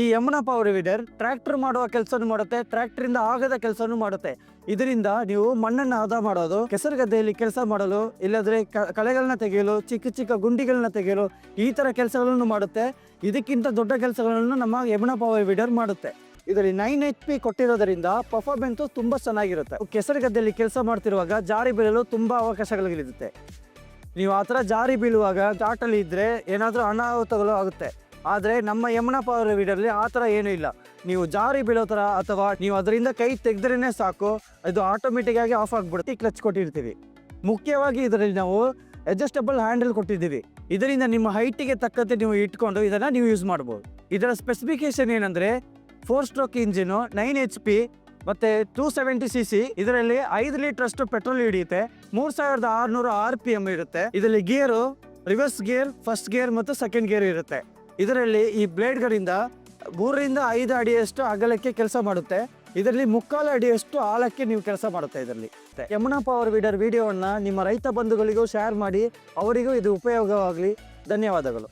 ಈ Yamuna power weeder tractor ಮಾಡುವ ಕೆಲಸನೂ ಮಾಡುತ್ತೆ ಟ್ರ್ಯಾಕ್ಟರ್ ಇಂದ ಆಗದ ಕೆಲಸನೂ ಮಾಡುತ್ತೆ. ಇದರಿಂದ ನೀವು ಮಣ್ಣನ್ನು ಹದ ಮಾಡೋದು ಕೆಸರು ಗದ್ದೆಯಲ್ಲಿ ಕೆಲಸ ಮಾಡಲು, ಇಲ್ಲದ್ರೆ ಕಳೆಗಳನ್ನ ತೆಗೆಯಲು, ಚಿಕ್ಕ ಚಿಕ್ಕ ಗುಂಡಿಗಳನ್ನ ತೆಗೆಯಲು ಈ ತರ ಕೆಲಸಗಳನ್ನು ಮಾಡುತ್ತೆ. ಇದಕ್ಕಿಂತ ದೊಡ್ಡ ಕೆಲಸಗಳನ್ನು ನಮ್ಮ ಯಮುನಾ ಪವರ್ ವೀಡರ್ ಮಾಡುತ್ತೆ. ಇದರಲ್ಲಿ ನೈನ್ ಎಚ್ ಪಿ ಕೊಟ್ಟಿರೋದರಿಂದ ಪರ್ಫಾರ್ಮೆನ್ಸ್ ತುಂಬಾ ಚೆನ್ನಾಗಿರುತ್ತೆ. ಕೆಸರು ಗದ್ದೆಯಲ್ಲಿ ಕೆಲಸ ಮಾಡ್ತಿರುವಾಗ ಜಾರಿ ಬೀಳಲು ತುಂಬಾ ಅವಕಾಶಗಳಿರುತ್ತೆ. ನೀವು ಆ ಥರ ಜಾರಿ ಬೀಳುವಾಗ ಘಾಟಲ್ಲಿ ಇದ್ದರೆ ಏನಾದರೂ ಅನಾಹುತಗಳು ಆಗುತ್ತೆ. ಆದರೆ ನಮ್ಮ ಯಮುನಪ್ಪ ಪವರ್ ವೀಡರ್ಲಿ ಆ ಥರ ಏನೂ ಇಲ್ಲ. ನೀವು ಜಾರಿ ಬೀಳೋ ಥರ ಅಥವಾ ನೀವು ಅದರಿಂದ ಕೈ ತೆಗೆದ್ರೇ ಸಾಕು, ಅದು ಆಟೋಮೆಟಿಕ್ಕಾಗಿ ಆಫ್ ಆಗಿಬಿಡುತ್ತೆ ಕ್ಲಚ್ ಕೊಟ್ಟಿರ್ತೀವಿ. ಮುಖ್ಯವಾಗಿ ಇದರಲ್ಲಿ ನಾವು ಅಡ್ಜಸ್ಟಬಲ್ ಹ್ಯಾಂಡಲ್ ಕೊಟ್ಟಿದ್ದೀವಿ. ಇದರಿಂದ ನಿಮ್ಮ ಹೈಟಿಗೆ ತಕ್ಕಂತೆ ನೀವು ಇಟ್ಕೊಂಡು ಇದನ್ನು ನೀವು ಯೂಸ್ ಮಾಡ್ಬೋದು. ಇದರ ಸ್ಪೆಸಿಫಿಕೇಶನ್ ಏನಂದರೆ four stroke engine nine H P ಮತ್ತು ಟೂ ಸೆವೆಂಟಿ ಸಿ ಸಿ ಇದರಲ್ಲಿ ಐದು ಲೀಟ್ರಷ್ಟು ಪೆಟ್ರೋಲ್ ಹಿಡಿಯುತ್ತೆ. ಮೂರು ಸಾವಿರದ ಆರುನೂರು ಆರ್ ಪಿ ಎಂ ಇರುತ್ತೆ. ಇದರಲ್ಲಿ gear reverse gear first gear ಮತ್ತು ಸೆಕೆಂಡ್ ಗೇರ್ ಇರುತ್ತೆ. ಇದರಲ್ಲಿ ಈ ಬ್ಲೇಡ್ಗಳಿಂದ ಮೂರರಿಂದ ಐದು ಅಡಿಯಷ್ಟು ಅಗಲಕ್ಕೆ ಕೆಲಸ ಮಾಡುತ್ತೆ. ಇದರಲ್ಲಿ ಮುಕ್ಕಾಲು ಅಡಿಯಷ್ಟು ಆಳಕ್ಕೆ ನೀವು ಕೆಲಸ ಮಾಡುತ್ತೆ ಇದರಲ್ಲಿ. ಯಮುನಾ ಪವರ್ ವೀಡರ್ ವಿಡಿಯೋವನ್ನು ನಿಮ್ಮ ರೈತ ಬಂಧುಗಳಿಗೂ ಶೇರ್ ಮಾಡಿ ಅವರಿಗೂ ಇದು ಉಪಯೋಗವಾಗಲಿ. ಧನ್ಯವಾದಗಳು.